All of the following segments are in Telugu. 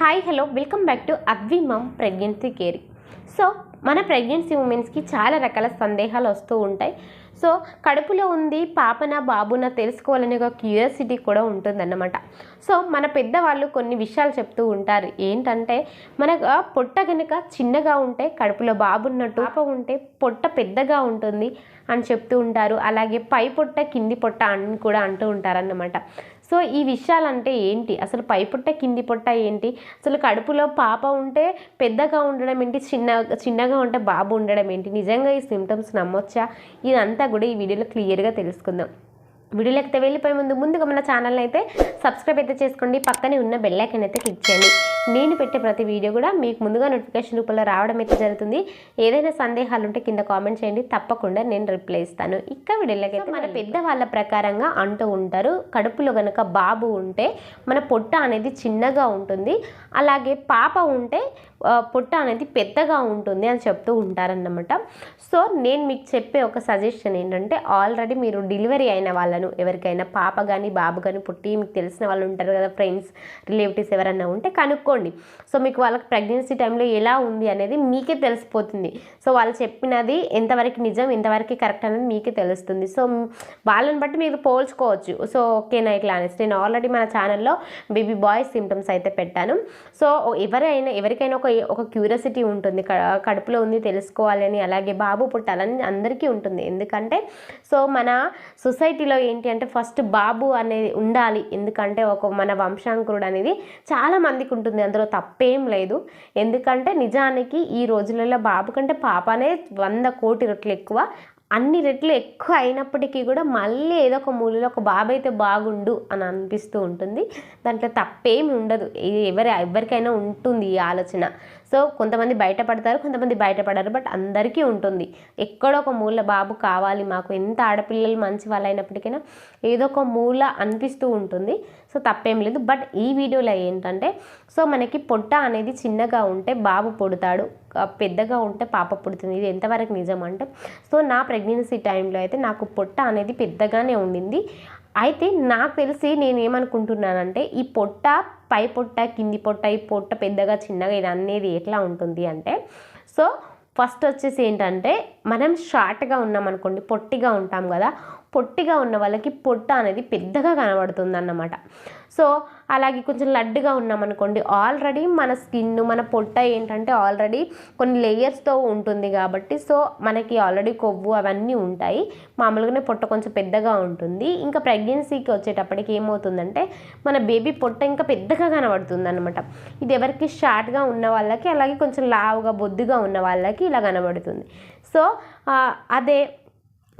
Hi hello welcome back to Advi mom pregnancy care so మన ప్రెగ్నెన్సీ ఉమెన్స్కి చాలా రకాల సందేహాలు వస్తూ ఉంటాయి. సో కడుపులో ఉంది పాపన బాబున తెలుసుకోవాలనే ఒక క్యూరియాసిటీ కూడా ఉంటుందన్నమాట. సో మన పెద్దవాళ్ళు కొన్ని విషయాలు చెప్తూ ఉంటారు. ఏంటంటే మన పొట్ట కనుక చిన్నగా ఉంటే కడుపులో బాబు ఉన్నట్టు పాప ఉంటే పొట్ట పెద్దగా ఉంటుంది అని చెప్తూ ఉంటారు. అలాగే పై పొట్ట కింది పొట్ట అని కూడా అంటూ ఉంటారన్నమాట. సో ఈ విషయాలంటే ఏంటి? అసలు పై పుట్ట కింది పుట్ట ఏంటి? అసలు కడుపులో పాప ఉంటే పెద్దగా ఉండడం ఏంటి? చిన్న చిన్నగా ఉంటే బాబు ఉండడం ఏంటి? నిజంగా ఈ సిమ్టమ్స్ నమ్మొచ్చా? ఇదంతా కూడా ఈ వీడియోలో క్లియర్గా తెలుసుకుందాం. వీడియోలోకి అయితే వెళ్ళిపోయే ముందు ముందుగా మన ఛానల్ అయితే సబ్స్క్రైబ్ అయితే చేసుకోండి. పక్కనే ఉన్న బెల్లైకన్ అయితే క్లిక్ చేయండి. నేను పెట్టే ప్రతి వీడియో కూడా మీకు ముందుగా నోటిఫికేషన్ రూపంలో రావడం అయితే జరుగుతుంది. ఏదైనా సందేహాలు ఉంటే కింద కామెంట్ చేయండి. తప్పకుండా నేను రిప్లై ఇస్తాను. ఇక వీడియోలోకి అయితే మన పెద్దవాళ్ళ ప్రకారంగా అంటూ ఉంటారు. కడుపులో గనక బాబు ఉంటే మన పొట్ట అనేది చిన్నగా ఉంటుంది. అలాగే పాప ఉంటే పొట్ట అనేది పెద్దగా ఉంటుంది అని చెప్తూ ఉంటారన్నమాట. సో నేను మీకు చెప్పే ఒక సజెషన్ ఏంటంటే ఆల్రెడీ మీరు డెలివరీ అయిన వాళ్ళను ఎవరికైనా పాప కానీ బాబు కానీ పుట్టి మీకు తెలిసిన వాళ్ళు ఉంటారు కదా ఫ్రెండ్స్ రిలేటివ్స్ ఎవరైనా ఉంటే కనుక్కోండి సో మీకు వాళ్ళకి ప్రెగ్నెన్సీ టైంలో ఎలా ఉంది అనేది మీకే తెలిసిపోతుంది. సో వాళ్ళు చెప్పినది ఎంతవరకు నిజం ఎంతవరకు కరెక్ట్ అనేది మీకే తెలుస్తుంది. సో వాళ్ళని బట్టి మీరు పోల్చుకోవచ్చు. సో ఓకేనా ఇట్లా అనేసి నేను ఆల్రెడీ మన ఛానల్లో బేబీ బాయ్స్ సిమ్టమ్స్ అయితే పెట్టాను. సో ఎవరైనా ఎవరికైనా ఒక ఒక క్యూరియాసిటీ ఉంటుంది. కడుపులో ఉంది తెలుసుకోవాలని అలాగే బాబు పుట్టాలని అందరికీ ఉంటుంది. ఎందుకంటే సో మన సొసైటీలో ఏంటి అంటే ఫస్ట్ బాబు అనేది ఉండాలి. ఎందుకంటే ఒక మన వంశాంకురుడు అనేది చాలా మందికి ఉంటుంది అందులో తప్పేం లేదు. ఎందుకంటే నిజానికి ఈ రోజులలో బాబు కంటే పాపనే వంద కోటి రెట్లు ఎక్కువ. అన్ని రెట్లు ఎక్కువ అయినప్పటికీ కూడా మళ్ళీ ఏదో ఒక మూలలో ఒక బాబు అయితే బాగుండు అని అనిపిస్తూ ఉంటుంది. దాంట్లో తప్పేమి ఉండదు. ఎవరి ఎవరికైనా ఉంటుంది ఈ ఆలోచన. సో కొంతమంది బయటపడతారు కొంతమంది బయటపడరు బట్ అందరికీ ఉంటుంది. ఎక్కడో ఒక మూల బాబు కావాలి మాకు ఎంత ఆడపిల్లలు మంచి వాళ్ళు అయినప్పటికైనా ఏదో ఒక మూల అనిపిస్తూ ఉంటుంది. సో తప్పేం లేదు. బట్ ఈ వీడియోలో ఏంటంటే సో మనకి పొట్ట అనేది చిన్నగా ఉంటే బాబు పుడతాడు పెద్దగా ఉంటే పాప పుడుతుంది. ఇది ఎంతవరకు నిజం అంటే సో నా ప్రెగ్నెన్సీ టైంలో అయితే నాకు పొట్ట అనేది పెద్దగానే ఉండింది. అయితే నాకు తెలిసి నేను ఏమనుకుంటున్నానంటే ఈ పొట్ట పై పొట్ట కింది పొట్ట ఈ పొట్ట పెద్దగా చిన్నగా ఇది అనేది ఎట్లా ఉంటుంది అంటే సో ఫస్ట్ వచ్చేసి ఏంటంటే మనం షార్ట్గా ఉన్నామనుకోండి పొట్టిగా ఉంటాం కదా పొట్టిగా ఉన్న వాళ్ళకి పొట్ట అనేది పెద్దగా కనబడుతుంది అన్నమాట సో అలాగే కొంచెం లడ్డుగా ఉన్నాం అనుకోండి ఆల్రెడీ మన స్కిన్ మన పొట్ట ఏంటంటే ఆల్రెడీ కొన్ని లేయర్స్తో ఉంటుంది కాబట్టి సో మనకి ఆల్రెడీ కొవ్వు అవన్నీ ఉంటాయి. మామూలుగానే పొట్ట కొంచెం పెద్దగా ఉంటుంది. ఇంకా ప్రెగ్నెన్సీకి వచ్చేటప్పటికి ఏమవుతుందంటే మన బేబీ పొట్ట ఇంకా పెద్దగా కనబడుతుంది అనమాట ఇది ఎవరికి షార్ట్గా ఉన్న వాళ్ళకి అలాగే కొంచెం లావుగా బొద్దుగా ఉన్న వాళ్ళకి ఇలా కనబడుతుంది. సో ఆ, అదే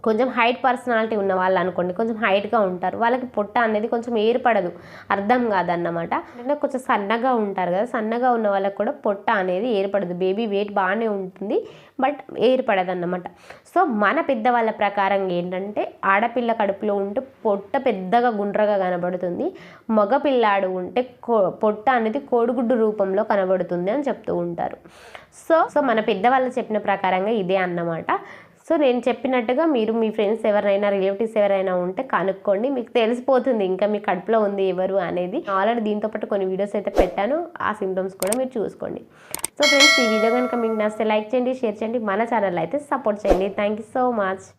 కొంచెం హైట్ పర్సనాలిటీ ఉన్న వాళ్ళు అనుకోండి కొంచెం హైట్గా ఉంటారు. వాళ్ళకి పొట్ట అనేది కొంచెం ఏర్పడదు. అర్థం కాదన్నమాట. అంటే కొంచెం సన్నగా ఉంటారు కదా సన్నగా ఉన్న వాళ్ళకి కూడా పొట్ట అనేది ఏర్పడదు. బేబీ వెయిట్ బాగానే ఉంటుంది బట్ ఏర్పడదు అన్నమాట సో మన పెద్దవాళ్ళ ప్రకారం ఏంటంటే ఆడపిల్ల కడుపులో ఉంటే పొట్ట పెద్దగా గుండ్రగా కనబడుతుంది. మగపిల్లాడు ఉంటే కో- పొట్ట అనేది కోడిగుడ్డు రూపంలో కనబడుతుంది అని చెప్తూ ఉంటారు. సో సో మన పెద్దవాళ్ళు చెప్పిన ప్రకారంగా ఇదే అన్నమాట. సో నేను చెప్పినట్టుగా మీరు మీ ఫ్రెండ్స్ ఎవరైనా రిలేటివ్స్ ఎవరైనా ఉంటే కనుక్కోండి. మీకు తెలిసిపోతుంది ఇంకా మీ కడుపులో ఉంది ఎవరు అనేది. ఆల్రెడీ దీంతో పాటు కొన్ని వీడియోస్ అయితే పెట్టాను. ఆ సిమ్టమ్స్ కూడా మీరు చూసుకోండి. సో ఫ్రెండ్స్ ఈ వీడియో కనుక మీకు నచ్చితే లైక్ చేయండి షేర్ చేయండి. మన ఛానల్ అయితే సపోర్ట్ చేయండి. Thank you so much.